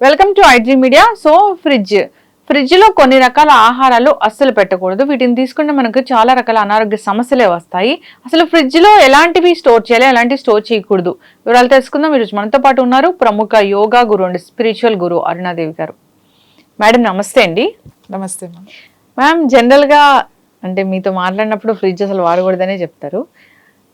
Welcome to IG media so fridge ఫ్రిడ్జ్లో కొన్ని రకాల ఆహారాలు అస్సలు పెట్టకూడదు. వీటిని తీసుకుంటే మనకు చాలా రకాల అనారోగ్య సమస్యలే వస్తాయి. అసలు ఫ్రిడ్జ్లో ఎలాంటివి స్టోర్ చేయాలి ఎలాంటివి స్టోర్ చేయకూడదు? వివరాలు తెలుసుకుందాం. ఈరోజు మనతో పాటు ఉన్నారు ప్రముఖ యోగా గురు అండి spiritual guru Arunadevi garu. Madam నమస్తే అండి. నమస్తే మ్యామ్. మ్యామ్ జనరల్గా అంటే మీతో మాట్లాడినప్పుడు ఫ్రిడ్జ్ అసలు వాడకూడదనే చెప్తారు.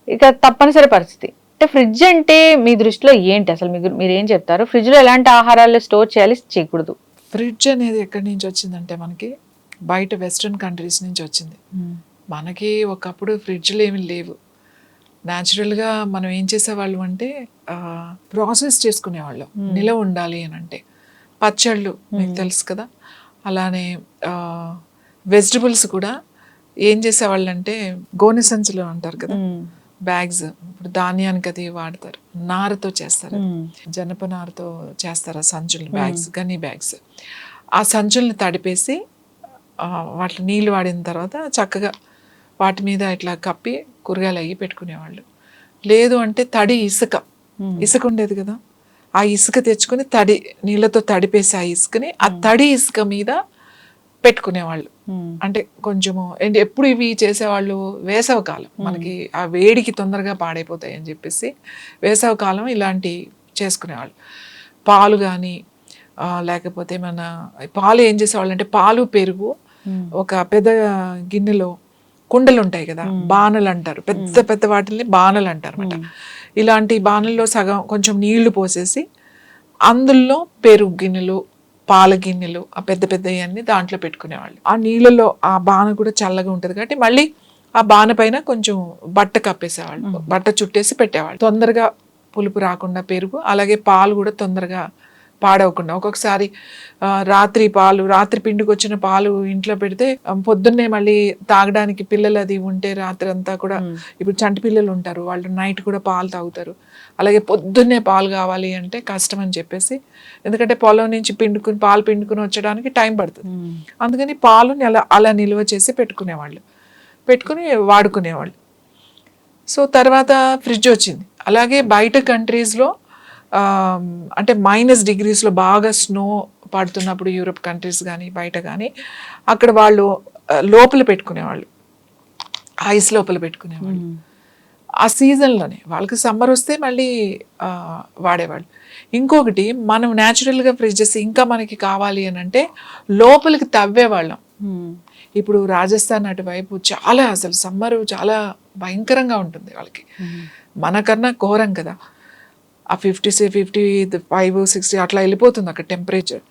ఇక తప్పనిసరి పరిస్థితి. అంటే ఫ్రిడ్జ్ అంటే మీ దృష్టిలో ఏంటి? అసలు మీకు మీరు ఏం చెప్తారు? ఫ్రిడ్జ్లో ఎలాంటి ఆహారాలు స్టోర్ చేయాలి? చేయకూడదు. ఫ్రిడ్జ్ అనేది ఎక్కడి నుంచి వచ్చిందంటే మనకి బయట వెస్ట్రన్ కంట్రీస్ నుంచి వచ్చింది. మనకి ఒకప్పుడు ఫ్రిడ్జ్లు ఏమి లేవు. న్యాచురల్గా మనం ఏం చేసేవాళ్ళం అంటే ప్రాసెస్ చేసుకునేవాళ్ళం. నిలవ ఉండాలి అని అంటే. పచ్చళ్ళు మీకు తెలుసు కదా? అలానే వెజిటబుల్స్ కూడా ఏం చేసేవాళ్ళు అంటే గోనె సంచులు అంటారు కదా? బ్యాగ్స్ ఇప్పుడు ధాన్యానికి అది వాడతారు. నారతో చేస్తారు. అది. జనప నారతో చేస్తారు ఆ సంచులు బ్యాగ్స్ గనీ బ్యాగ్స్. ఆ సంచుల్ని తడిపేసి వాటిని నీళ్ళు వాడిన తర్వాత చక్కగా వాటి మీద ఇట్లా కప్పి కూరగాయలు అయ్యి పెట్టుకునేవాళ్ళు. లేదు అంటే తడి ఇసుక. ఇసుక ఉండేది కదా. ఆ ఇసుక తెచ్చుకొని తడి నీళ్ళతో తడిపేసి ఆ ఇసుకని ఆ తడి ఇసుక మీద పెట్టుకునేవాళ్ళు. అంటే కొంచెము ఏంటి ఎప్పుడు ఇవి చేసేవాళ్ళు వేసవ కాలం. మనకి ఆ వేడికి తొందరగా పాడైపోతాయి అని చెప్పేసి వేసవ కాలం ఇలాంటి చేసుకునేవాళ్ళు. పాలు కానీ లేకపోతే మన పాలు ఏం చేసేవాళ్ళు అంటే పాలు పెరుగు ఒక పెద్ద గిన్నెలో కుండలు ఉంటాయి కదా బాణలు అంటారు. పెద్ద పెద్ద వాటిని బాణలు అంటారు అనమాట ఇలాంటి బాణల్లో సగం కొంచెం నీళ్ళు పోసేసి అందులో పెరుగు గిన్నెలు పాల గిన్నెలు ఆ పెద్ద పెద్దవన్నీ దాంట్లో పెట్టుకునేవాళ్ళు. ఆ నీళ్ళలో ఆ బాణ కూడా చల్లగా ఉంటుంది కాబట్టి మళ్ళీ ఆ బాణ పైన కొంచెం బట్ట కప్పేసేవాళ్ళు. బట్ట చుట్టేసి పెట్టేవాళ్ళు. తొందరగా పులుపు రాకుండా పెరుగు అలాగే పాలు కూడా తొందరగా పాడవకుండా. ఒక్కొక్కసారి రాత్రి పాలు రాత్రి పిండికి వచ్చిన పాలు ఇంట్లో పెడితే పొద్దున్నే మళ్ళీ తాగడానికి పిల్లలు అది ఉంటే రాత్రి అంతా కూడా ఇప్పుడు చంటి పిల్లలు ఉంటారు వాళ్ళు నైట్ కూడా పాలు తాగుతారు. అలాగే పొద్దున్నే పాలు కావాలి అంటే కష్టం అని చెప్పేసి ఎందుకంటే పొలం నుంచి పిండుకుని పాలు పిండుకుని వచ్చడానికి టైం పడుతుంది. అందుకని పాలుని అలా అలా నిల్వ చేసి పెట్టుకునేవాళ్ళు. పెట్టుకుని వాడుకునేవాళ్ళు. సో తర్వాత ఫ్రిడ్జ్ వచ్చింది. అలాగే బయట కంట్రీస్లో అంటే మైనస్ డిగ్రీస్లో బాగా స్నో పడుతున్నప్పుడు యూరోప్ కంట్రీస్ కానీ బయట కానీ అక్కడ వాళ్ళు లోపల పెట్టుకునేవాళ్ళు. ఐస్ లోపల పెట్టుకునేవాళ్ళు. ఆ సీజన్లోనే వాళ్ళకి సమ్మర్ వస్తే మళ్ళీ వాడేవాళ్ళు. ఇంకొకటి మనం న్యాచురల్గా ఫ్రిడ్జెస్ ఇంకా మనకి కావాలి అని అంటే లోపలికి తవ్వేవాళ్ళం. ఇప్పుడు రాజస్థాన్ అటువైపు చాలా అసలు సమ్మర్ చాలా భయంకరంగా ఉంటుంది వాళ్ళకి. మనకన్నా ఘోరం కదా. ఆ ఫిఫ్టీ ఫిఫ్టీ ఫైవ్ సిక్స్టీ అట్లా వెళ్ళిపోతుంది అక్కడ టెంపరేచర్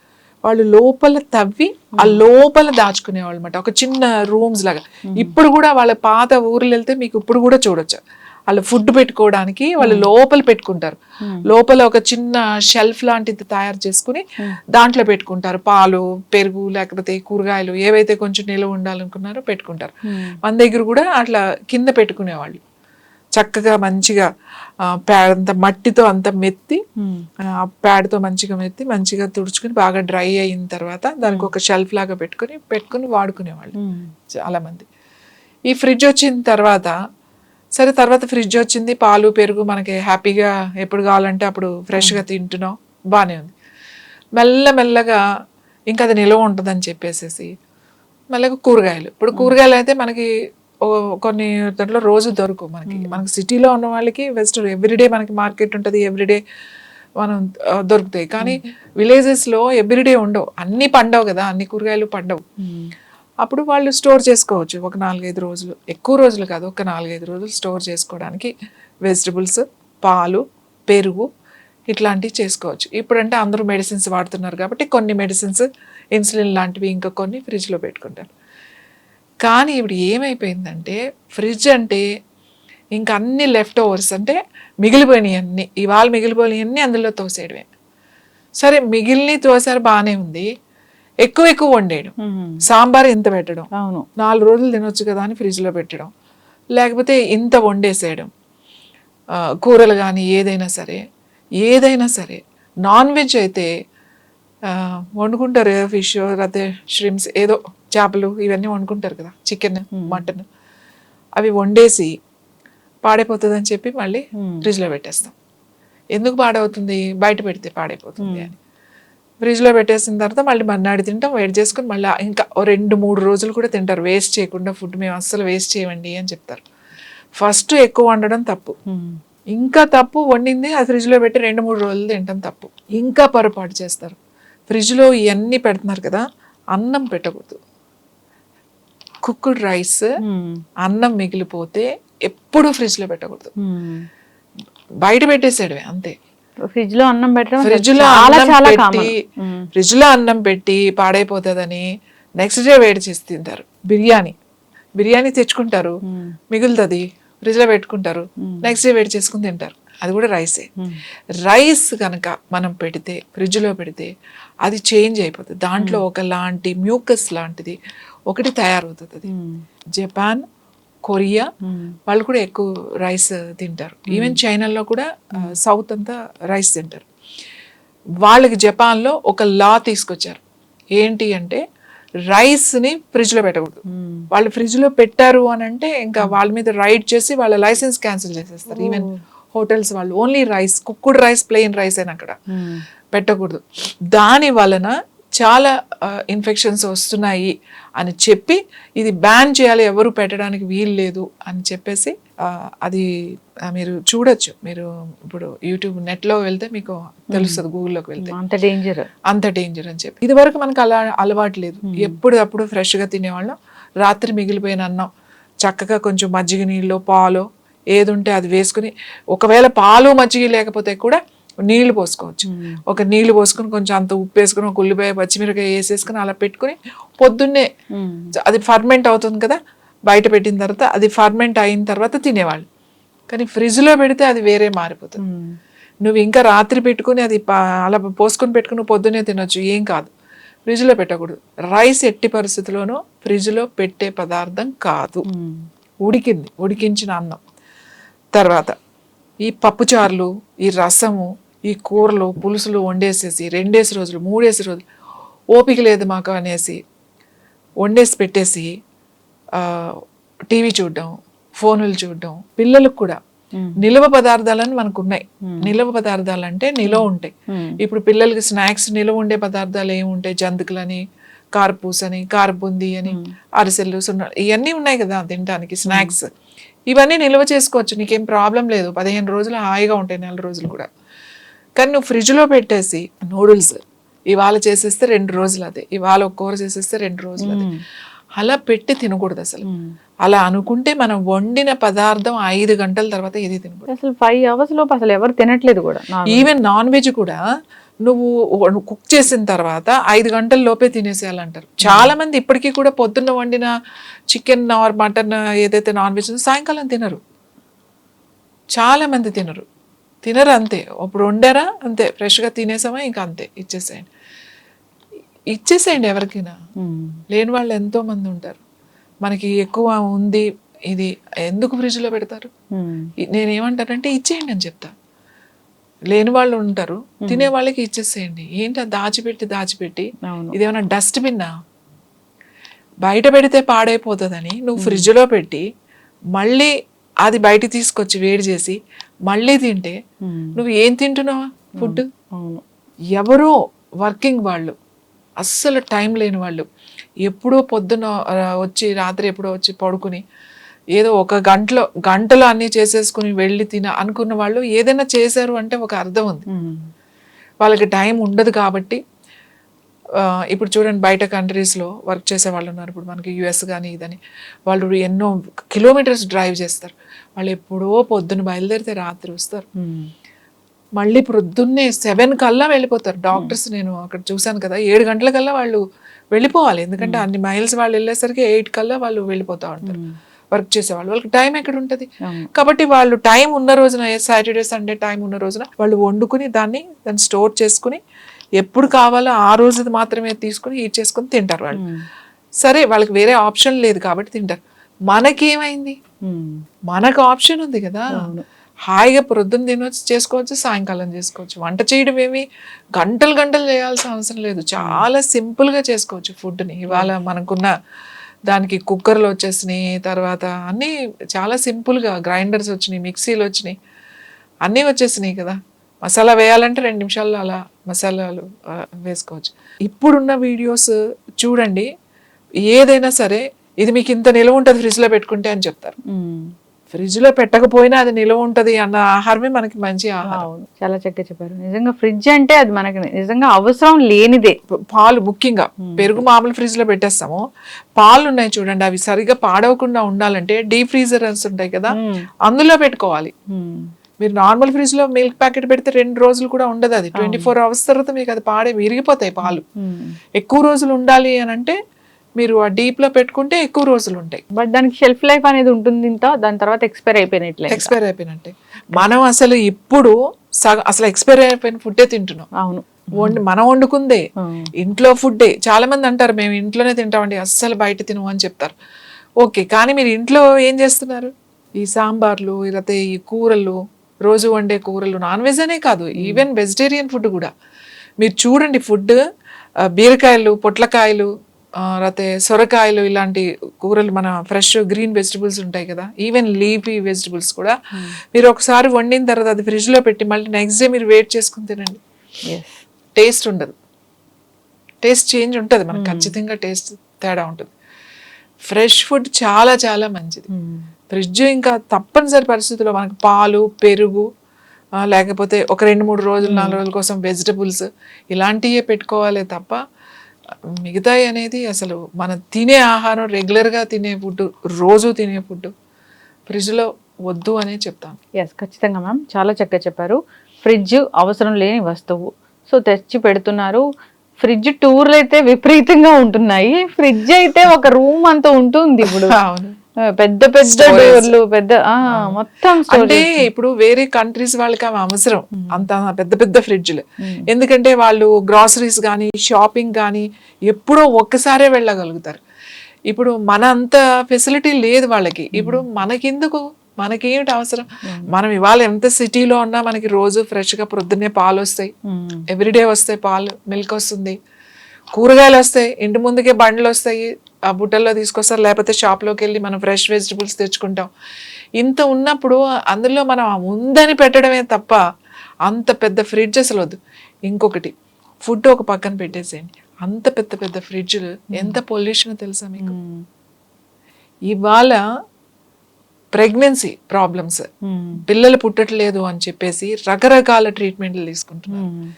వాళ్ళు లోపల తవ్వి ఆ లోపల దాచుకునేవాళ్ళు అనమాట ఒక చిన్న రూమ్స్ లాగా. ఇప్పుడు కూడా వాళ్ళ పాత ఊర్లు వెళ్తే మీకు ఇప్పుడు కూడా చూడొచ్చు. వాళ్ళు ఫుడ్ పెట్టుకోవడానికి వాళ్ళు లోపల పెట్టుకుంటారు. లోపల ఒక చిన్న షెల్ఫ్ లాంటిది తయారు చేసుకుని దాంట్లో పెట్టుకుంటారు. పాలు పెరుగు లేకపోతే కూరగాయలు ఏవైతే కొంచెం నిల్వ ఉండాలనుకున్నారో పెట్టుకుంటారు. మన దగ్గర కూడా అట్లా కింద పెట్టుకునేవాళ్ళు. చక్కగా మంచిగా ఆ, ప్యాడ్ అంత మట్టితో అంత మెత్తి ఆ ప్యాడ్తో మంచిగా మెత్తి మంచిగా తుడుచుకుని బాగా డ్రై అయిన తర్వాత దానికి ఒక షెల్ఫ్ లాగా పెట్టుకుని పెట్టుకుని వాడుకునేవాళ్ళు చాలా మంది. ఈ ఫ్రిడ్జ్ వచ్చిన తర్వాత సరే తర్వాత ఫ్రిడ్జ్ వచ్చింది పాలు పెరుగు మనకి హ్యాపీగా ఎప్పుడు కావాలంటే అప్పుడు ఫ్రెష్గా తింటున్నాం బాగానే ఉంది. మెల్ల మెల్లగా ఇంకా అది నిల్వ ఉంటుందని చెప్పేసేసి మెల్లగా కూరగాయలు. ఇప్పుడు కూరగాయలు అయితే మనకి కొన్ని దాంట్లో రోజు దొరకవు మనకి. మనకి సిటీలో ఉన్న వాళ్ళకి వెస్ట్ ఎవ్రీడే మనకి మార్కెట్ ఉంటుంది ఎవ్రీడే మనం దొరుకుతాయి. కానీ విలేజెస్లో ఎవ్రీడే ఉండవు. అన్ని పండవు కదా అన్ని కూరగాయలు పండవు. అప్పుడు వాళ్ళు స్టోర్ చేసుకోవచ్చు. ఒక నాలుగైదు రోజులు ఎక్కువ రోజులు కాదు ఒక నాలుగైదు రోజులు స్టోర్ చేసుకోవడానికి వెజిటబుల్స్ పాలు పెరుగు ఇట్లాంటివి చేసుకోవచ్చు. ఇప్పుడంటే అందరూ మెడిసిన్స్ వాడుతున్నారు కాబట్టి కొన్ని మెడిసిన్స్ ఇన్సులిన్ లాంటివి ఇంకా కొన్ని ఫ్రిడ్జ్లో పెట్టుకుంటారు. కానీ ఇప్పుడు ఏమైపోయిందంటే ఫ్రిడ్జ్ అంటే ఇంకా అన్ని లెఫ్ట్ ఓవర్స్ అంటే మిగిలిపోయినాయి అన్ని. ఇవాళ మిగిలిపోయినాయి అన్ని అందులో తోసేయడమే. సరే మిగిలిన తోసారు బాగానే ఉంది. ఎక్కువ ఎక్కువ వండేయడం. సాంబార్ ఇంత పెట్టడం. అవును. నాలుగు రోజులు తినొచ్చు కదా అని ఫ్రిడ్జ్లో పెట్టడం. లేకపోతే ఇంత వండేసేయడం. కూరలు కానీ ఏదైనా సరే ఏదైనా సరే నాన్ వెజ్ అయితే వండుకుంటారు ఫిష్ లేకపోతే ష్రిమ్స్ ఏదో చేపలు ఇవన్నీ వండుకుంటారు కదా చికెన్ మటన్ అవి వండేసి పాడైపోతుంది అని చెప్పి మళ్ళీ ఫ్రిడ్జ్లో పెట్టేస్తాం. ఎందుకు పాడవుతుంది? బయట పెడితే పాడైపోతుంది అని. ఫ్రిడ్జ్లో పెట్టేసిన తర్వాత మళ్ళీ మన్నాడు తింటాం వేడి చేసుకుని మళ్ళీ ఇంకా ఓ రెండు మూడు రోజులు కూడా తింటారు. వేస్ట్ చేయకుండా ఫుడ్ మేము అస్సలు వేస్ట్ చేయమండి అని చెప్తారు. ఫస్ట్ ఎక్కువ వండడం తప్పు. ఇంకా తప్పు వండింది ఆ ఫ్రిడ్జ్లో పెట్టి రెండు మూడు రోజులు తింటాం తప్పు. ఇంకా పొరపాటు చేస్తారు. ఫ్రిడ్జ్లో ఇవన్నీ పెడుతున్నారు కదా అన్నం పెట్టకూడదు. కుక్కుడ్ రైస్ అన్నం మిగిలిపోతే ఎప్పుడు ఫ్రిడ్జ్లో పెట్టకూడదు. బయట పెట్టేసాడువే అంతే. ఫ్రిడ్జ్లో అన్నం పెట్టడం ఫ్రిడ్జ్లో చాలా అన్నం పెట్టి ఫ్రిడ్జ్లో అన్నం పెట్టి పాడైపోతుందని నెక్స్ట్ డే వేడి చేసి తింటారు. బిర్యానీ. బిర్యానీ తెచ్చుకుంటారు మిగులుతుంది ఫ్రిడ్జ్లో పెట్టుకుంటారు నెక్స్ట్ డే వేడి చేసుకుని తింటారు. అది కూడా రైసే రైస్ కనుక మనం పెడితే ఫ్రిడ్జ్లో పెడితే అది చేంజ్ అయిపోతుంది. దాంట్లో ఒకలాంటి మ్యూకస్ లాంటిది ఒకటి తయారవుతుంది అది. జపాన్ కొరియా వాళ్ళు కూడా ఎక్కువ రైస్ తింటారు. ఈవెన్ చైనాలో కూడా సౌత్ అంతా రైస్ తింటారు. వాళ్ళకి జపాన్లో ఒక లా తీసుకొచ్చారు. ఏంటి అంటే రైస్ని ఫ్రిడ్జ్లో పెట్టకూడదు. వాళ్ళు ఫ్రిడ్జ్లో పెట్టారు అని అంటే ఇంకా వాళ్ళ మీద రైడ్ చేసి వాళ్ళ లైసెన్స్ క్యాన్సిల్ చేసేస్తారు. ఈవెన్ హోటల్స్ వాళ్ళు only rice cooked rice plain rice అని అక్కడ పెట్టకూడదు. దాని వలన చాలా ఇన్ఫెక్షన్స్ వస్తున్నాయి అని చెప్పి ఇది బ్యాన్ చేయాలి ఎవరు పెట్టడానికి వీలు లేదు అని చెప్పేసి అది మీరు చూడొచ్చు. మీరు ఇప్పుడు యూట్యూబ్ నెట్లో వెళ్తే మీకు తెలుస్తుంది గూగుల్లోకి వెళ్తే. అంత డేంజర్ అంత డేంజర్ అని చెప్పి. ఇది వరకు మనకు అలా అలవాటు లేదు. ఎప్పుడప్పుడు ఫ్రెష్గా తినేవాళ్ళం. రాత్రి మిగిలిపోయిన అన్నం చక్కగా కొంచెం మజ్జిగ నీళ్ళు పాలు ఏది ఉంటే అది వేసుకుని ఒకవేళ పాలు మజ్జిగ లేకపోతే కూడా నీళ్ళు పోసుకోవచ్చు. ఒక నీళ్ళు పోసుకుని కొంచెం అంత ఉప్పు వేసుకుని ఒక ఉల్లిపాయ పచ్చిమిరకాయ వేసేసుకుని అలా పెట్టుకుని పొద్దున్నే అది ఫర్మెంట్ అవుతుంది కదా బయట పెట్టిన తర్వాత అది ఫర్మెంట్ అయిన తర్వాత తినేవాళ్ళు. కానీ ఫ్రిడ్జ్లో పెడితే అది వేరే మారిపోతుంది. నువ్వు ఇంకా రాత్రి పెట్టుకుని అది అలా పోసుకొని పెట్టుకుని పొద్దునే తినొచ్చు ఏం కాదు. ఫ్రిడ్జ్లో పెట్టకూడదు. రైస్ ఎట్టి పరిస్థితిలోనూ ఫ్రిడ్జ్లో పెట్టే పదార్థం కాదు. ఉడికింది ఉడికించిన అన్నం. తర్వాత ఈ పప్పుచారులు ఈ రసము ఈ కూరలు పులుసులు వండేసేసి రెండేసి రోజులు మూడేసి రోజులు ఓపిక లేదు మాకు అనేసి వండేసి పెట్టేసి టీవీ చూడడం ఫోనులు చూడడం పిల్లలకు కూడా నిల్వ పదార్థాలని మనకు ఉన్నాయి నిల్వ పదార్థాలు అంటే నిలవ ఉంటాయి. ఇప్పుడు పిల్లలకి స్నాక్స్ నిల్వ ఉండే పదార్థాలు ఏముంటాయి జంతికలని కారపూస అని కారబుంది అని అరిసెలు సున్న ఇవన్నీ ఉన్నాయి కదా తినడానికి స్నాక్స్. ఇవన్నీ నిల్వ చేసుకోవచ్చు. నీకేం ప్రాబ్లం లేదు. పదిహేను రోజులు హాయిగా ఉంటాయి నెల రోజులు కూడా. కానీ నువ్వు ఫ్రిడ్జ్లో పెట్టేసి నూడిల్స్ ఇవాళ చేసేస్తే రెండు రోజులు అదే ఇవాళ ఒక కూర చేసేస్తే రెండు రోజులు అదే. అలా పెట్టి తినకూడదు అసలు. అలా అనుకుంటే మనం వండిన పదార్థం ఐదు గంటల తర్వాత ఇది తినకూడదు. అసలు ఫైవ్ అవర్స్ లోపు అసలు ఎవరు తినట్లేదు కూడా. Even non veg. కూడా నువ్వు కుక్ చేసిన తర్వాత ఐదు గంటల లోపే తినేసేయాలంటారు. చాలా మంది ఇప్పటికీ కూడా పొద్దున్న వండిన చికెన్ ఆర్ మటన్ ఏదైతే నాన్ వెజ్ సాయంకాలం తినరు. చాలా మంది తినరు. తినరు అంతే. ఇప్పుడు వండారా? అంతే. ఫ్రెష్గా తినేసామా? ఇంకా అంతే. ఇచ్చేసేయండి. ఇచ్చేసేయండి ఎవరికైనా. లేని వాళ్ళు ఎంతో మంది ఉంటారు. మనకి ఎక్కువ ఉంది ఇది. ఎందుకు ఫ్రిడ్జ్లో పెడతారు? నేనేమంటానంటే ఇచ్చేయండి అని చెప్తా. లేని వాళ్ళు ఉంటారు. తినే వాళ్ళకి ఇచ్చేసేయండి. ఏంటి దాచిపెట్టి దాచిపెట్టి? అవును. ఇదేమైనా డస్ట్బిన్నా? బయట పెడితే పాడైపోతుందని నువ్వు ఫ్రిడ్జ్లో పెట్టి మళ్ళీ అది బయట తీసుకొచ్చి వేడి చేసి మళ్ళీ తింటే. నువ్వు ఏం తింటున్నావా? ఫుడ్ ఎవరో వర్కింగ్ వాళ్ళు అస్సలు టైం లేని వాళ్ళు ఎప్పుడో పొద్దున వచ్చి రాత్రి ఎప్పుడో వచ్చి పడుకుని ఏదో ఒక గంటలో గంటలో అన్నీ చేసేసుకుని వెళ్ళి తిన అనుకున్న వాళ్ళు ఏదైనా చేశారు అంటే ఒక అర్థం ఉంది. వాళ్ళకి టైం ఉండదు కాబట్టి ఇప్పుడు చూడండి బయట కంట్రీస్లో వర్క్ చేసే వాళ్ళు ఉన్నారు. ఇప్పుడు మనకి యుఎస్ కానీ ఇదని. వాళ్ళు ఎన్నో కిలోమీటర్స్ డ్రైవ్ చేస్తారు. వాళ్ళు ఎప్పుడో పొద్దున బయలుదేరితే రాత్రి వస్తారు. మ్మ్. మళ్ళీ ప్రొద్దున్నే సెవెన్ కల్లా వెళ్ళిపోతారు. డాక్టర్స్ నేను అక్కడ చూశాను కదా ఏడు గంటల కల్లా వాళ్ళు వెళ్ళిపోవాలి. ఎందుకంటే అన్ని మైల్స్ వాళ్ళు వెళ్ళేసరికి ఎయిట్ కల్లా వాళ్ళు వెళ్ళిపోతా ఉంటారు. వర్క్ చేసేవాళ్ళు వాళ్ళకి టైం ఎక్కడ ఉంటుంది. కాబట్టి వాళ్ళు టైం ఉన్న రోజున సాటర్డే సండే టైం ఉన్న రోజున వాళ్ళు వండుకుని దాన్ని దాన్ని స్టోర్ చేసుకుని ఎప్పుడు కావాలో ఆ రోజు మాత్రమే తీసుకుని హీట్ చేసుకుని తింటారు వాళ్ళు. సరే వాళ్ళకి వేరే ఆప్షన్ లేదు కాబట్టి తింటారు. మనకేమైంది. మనకు ఆప్షన్ ఉంది కదా. హాయిగా ప్రొద్దున తినొచ్చు చేసుకోవచ్చు సాయంకాలం చేసుకోవచ్చు. వంట చేయడం ఏమి? గంటలు గంటలు చేయాల్సిన అవసరం లేదు. చాలా సింపుల్గా చేసుకోవచ్చు ఫుడ్ని. ఇవాళ మనకున్న దానికి కుక్కర్లు వచ్చేసినాయి తర్వాత అన్నీ చాలా సింపుల్గా గ్రైండర్స్ వచ్చినాయి మిక్సీలు వచ్చినాయి అన్నీ వచ్చేసినాయి కదా. మసాలా వేయాలంటే రెండు నిమిషాల్లో అలా మసాలాలు వేసుకోవచ్చు. ఇప్పుడున్న వీడియోస్ చూడండి ఏదైనా సరే ఇది మీకు ఇంత నిల్వ ఉంటుంది ఫ్రిడ్జ్లో పెట్టుకుంటే అని చెప్తారు. ఫ్రిడ్జ్లో పెట్టకపోయినా అది నిల్వ ఉంటుంది అన్న ఆహారమే మనకి మంచి ఆహారం. చాలా చక్కగా చెప్పారు. నిజంగా ఫ్రిడ్జ్ అంటే అది మనకి నిజంగా అవసరం లేనిదే. పాలు ముఖ్యంగా పెరుగు మామూలు ఫ్రిడ్జ్లో పెట్టేస్తాము. పాలు ఉన్నాయి చూడండి అవి సరిగా పాడవకుండా ఉండాలంటే డీప్ ఫ్రీజర్స్ ఉంటాయి కదా. అందులో పెట్టుకోవాలి. మీరు నార్మల్ ఫ్రిడ్జ్లో మిల్క్ ప్యాకెట్ పెడితే రెండు రోజులు కూడా ఉండదు అది. ట్వంటీ ఫోర్ అవర్స్ తర్వాత మీకు అది పాడే విరిగిపోతాయి పాలు. ఎక్కువ రోజులు ఉండాలి అని అంటే మీరు ఆ డీప్లో పెట్టుకుంటే ఎక్కువ రోజులు ఉంటాయి. బట్ దానికి షెల్ఫ్ లైఫ్ అనేది ఉంటుంది ఇంత దాని తర్వాత ఎక్స్పైర్ అయిపోయినట్లే ఎక్స్పైర్ అయిపోయినట్టే. మనం అసలు ఇప్పుడు అసలు ఎక్స్పైర్ అయిపోయిన ఫుడ్డే తింటున్నాం. అవును. వండి మనం వండుకుందే. ఇంట్లో ఫుడ్డే. చాలా మంది అంటారు మేము ఇంట్లోనే తింటామండి అస్సలు బయట తినము అని చెప్తారు. ఓకే కానీ మీరు ఇంట్లో ఏం చేస్తున్నారు? ఈ సాంబార్లు లేకపోతే ఈ కూరలు రోజు వండే కూరలు నాన్ వెజ్ అనే కాదు ఈవెన్ వెజిటేరియన్ ఫుడ్ కూడా. మీరు చూడండి ఫుడ్ బీరకాయలు పొట్లకాయలు లేకపోతే సొరకాయలు ఇలాంటి కూరలు మన ఫ్రెష్ గ్రీన్ వెజిటబుల్స్ ఉంటాయి కదా ఈవెన్ లీఫీ వెజిటబుల్స్ కూడా. మీరు ఒకసారి వండిన తర్వాత అది ఫ్రిడ్జ్లో పెట్టి మళ్ళీ నెక్స్ట్ డే మీరు వెయిట్ చేసుకుని తినండి. టేస్ట్ ఉండదు. టేస్ట్ చేంజ్ ఉంటుంది మనకు ఖచ్చితంగా టేస్ట్ తేడా ఉంటుంది. ఫ్రెష్ ఫుడ్ చాలా చాలా మంచిది. ఫ్రిడ్జ్ ఇంకా తప్పనిసరి పరిస్థితుల్లో మనకు పాలు పెరుగు లేకపోతే ఒక రెండు మూడు రోజులు నాలుగు రోజుల కోసం వెజిటబుల్స్ ఇలాంటివే పెట్టుకోవాలి తప్ప మిగతాయి అనేది అసలు మనం తినే ఆహారం రెగ్యులర్గా తినే ఫుడ్ రోజు తినే ఫుడ్ ఫ్రిడ్జ్లో వద్దు అనే చెప్తాను. ఎస్ ఖచ్చితంగా మ్యామ్ చాలా చక్కగా చెప్పారు. ఫ్రిడ్జ్ అవసరం లేని వస్తువు. సో తెచ్చి పెడుతున్నారు. ఫ్రిడ్జ్ టూర్లు అయితే విపరీతంగా ఉంటున్నాయి. ఫ్రిడ్జ్ అయితే ఒక రూమ్ అంత ఉంటుంది ఇప్పుడు. పెద్ద పెద్ద. డోర్లు పెద్ద ఆ, మొత్తం అంటే. ఇప్పుడు వేరే కంట్రీస్ వాళ్ళకి అవి అవసరం. అంత పెద్ద పెద్ద ఫ్రిడ్జ్లు. Hmm. ఎందుకంటే వాళ్ళు గ్రాసరీస్ కానీ షాపింగ్ కానీ ఎప్పుడో ఒక్కసారే వెళ్ళగలుగుతారు. ఇప్పుడు మన అంత ఫెసిలిటీ లేదు వాళ్ళకి. ఇప్పుడు మనకెందుకు మనకేమిటి అవసరం? మనం ఇవాళ ఎంత సిటీలో ఉన్నా మనకి రోజు ఫ్రెష్గా ప్రొద్దున్నే పాలు వస్తాయి. ఎవ్రీడే వస్తాయి పాలు మిల్క్ వస్తుంది కూరగాయలు వస్తాయి ఇంటి ముందుకే బండ్లు వస్తాయి ఆ బుట్టల్లో తీసుకొస్తారు లేకపోతే షాప్లోకి వెళ్ళి మనం ఫ్రెష్ వెజిటబుల్స్ తెచ్చుకుంటాం. ఇంత ఉన్నప్పుడు అందులో మనం ఉందని పెట్టడమే తప్ప అంత పెద్ద ఫ్రిడ్జ్ అసలు వద్దు ఇంకొకటి ఫుడ్ ఒక పక్కన పెట్టేసేయండి. అంత పెద్ద పెద్ద ఫ్రిడ్జ్లు ఎంత పొల్యూషన్ తెలుసా మీకు. ఇవాళ ప్రెగ్నెన్సీ ప్రాబ్లమ్స్. మ్మ్. పిల్లలు పుట్టట్లేదు అని చెప్పేసి రకరకాల ట్రీట్మెంట్లు తీసుకుంటున్నారు. మ్మ్.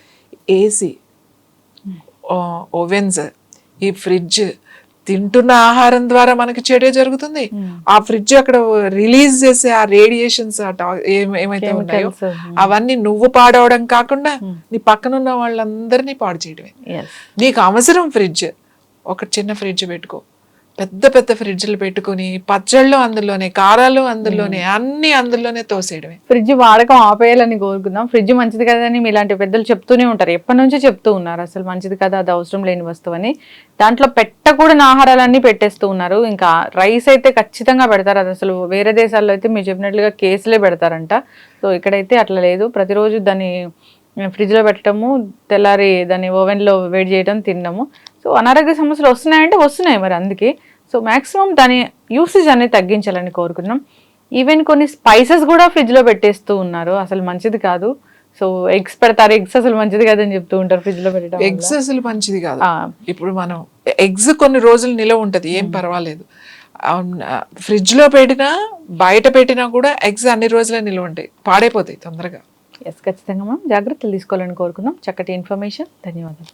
ఏసీ ఓవెన్స్ ఈ ఫ్రిడ్జ్ తింటున్న ఆహారం ద్వారా మనకి చెడే జరుగుతుంది. ఆ ఫ్రిడ్జ్ అక్కడ రిలీజ్ చేసే ఆ రేడియేషన్స్ ఏమైతే ఉన్నాయో. అవన్నీ నువ్వు పాడవడం కాకుండా నీ పక్కన ఉన్న వాళ్ళందరినీ పాడు చేయడమే. నీకు అవసరం ఫ్రిడ్జ్. ఒక చిన్న ఫ్రిడ్జ్ పెట్టుకో. పెద్ద పెద్ద ఫ్రిడ్జ్లు పెట్టుకొని పచ్చళ్ళు అందులోనే కారాలు అందులోనే అన్ని అందులోనే తోసేయడమే. ఫ్రిడ్జ్ వాడకం ఆపేయాలని కోరుకుందాం. ఫ్రిడ్జ్ మంచిది కదని మీలాంటి పెద్దలు చెప్తూనే ఉంటారు. ఎప్పటి నుంచో చెప్తూ ఉన్నారు అసలు మంచిది కదా అది అవసరం లేని వస్తువు అని. దాంట్లో పెట్టకూడని ఆహారాలన్నీ పెట్టేస్తూ ఉన్నారు. ఇంకా రైస్ అయితే ఖచ్చితంగా పెడతారు. అది అసలు వేరే దేశాల్లో అయితే మీరు చెప్పినట్లుగా కేసులే పెడతారంట. సో ఇక్కడైతే అట్లా లేదు. ప్రతిరోజు దాన్ని ఫ్రిడ్జ్లో పెట్టడము తెల్లారి దాన్ని ఓవెన్లో వేడి చేయడం తినడము. సో అనారోగ్య సమస్యలు వస్తున్నాయంటే వస్తున్నాయి మరి అందుకే. సో మాక్సిమం దాని యూసేజ్ అనేది తగ్గించాలని కోరుకున్నాం ఈవెన్ కొన్ని స్పైసెస్ కూడా ఫ్రిడ్జ్లో పెట్టేస్తూ ఉన్నారు. అసలు మంచిది కాదు. సో ఎగ్స్ పెడతారు. ఎగ్స్ అసలు మంచిది కాదని చెప్తూ ఉంటారు ఫ్రిడ్జ్లో పెట్టడం. ఎగ్స్ అసలు మంచిది కాదు. ఇప్పుడు మనం ఎగ్స్ కొన్ని రోజులు నిలవ ఉంటది. ఏం పర్వాలేదు. ఫ్రిడ్జ్లో పెట్టినా బయట పెట్టినా కూడా ఎగ్స్ అన్ని రోజులే నిలవ ఉంటాయి. పాడైపోతాయి తొందరగా. ఎస్ ఖచ్చితంగా మనం జాగ్రత్తలు తీసుకోవాలని కోరుకుందాం చక్కటి ఇన్ఫర్మేషన్ ధన్యవాదాలు.